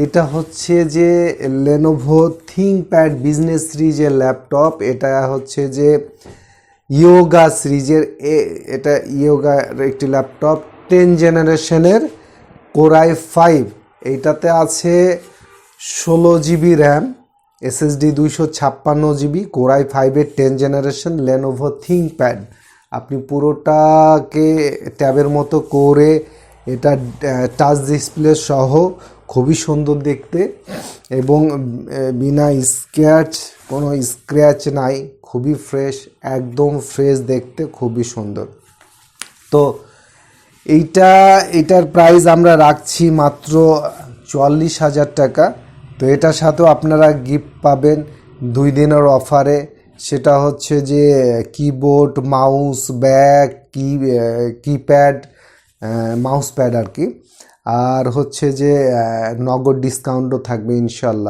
এটা হচ্ছে যে লেনোভো থিংপ্যাড বিজনেস সিরিজের ল্যাপটপ এটা হচ্ছে যে ইয়োগা সিরিজের এটা ইয়োগার একটি ল্যাপটপ টেন জেনারেশনের কোরাই ফাইভ এইটাতে আছে ষোলো জিবি র্যাম এসএসডি দুইশো ছাপ্পান্ন জিবি কোরাই ফাইভের টেন জেনারেশন লেনোভো থিংপ্যাড আপনি পুরোটাকে ট্যাবের মতো করে এটা টাচ ডিসপ্লে সহ খুবই সুন্দর দেখতে এবং বিনা স্ক্র্যাচ কোনো স্ক্র্যাচ নাই, খুবই ফ্রেশ একদম ফ্রেশ দেখতে খুবই সুন্দর। তো এইটা, এটার প্রাইস আমরা রাখছি মাত্র চুয়াল্লিশ হাজার টাকা। তো এটার সাথেও আপনারা গিফট পাবেন দুই দিনের অফারে সেটা হচ্ছে যে কিবোর্ড মাউস ব্যাগ কি কিপ্যাড মাউস প্যাড আর কি। আর হচ্ছে যে নগদ ডিসকাউন্টও থাকবে ইনশাল্লাহ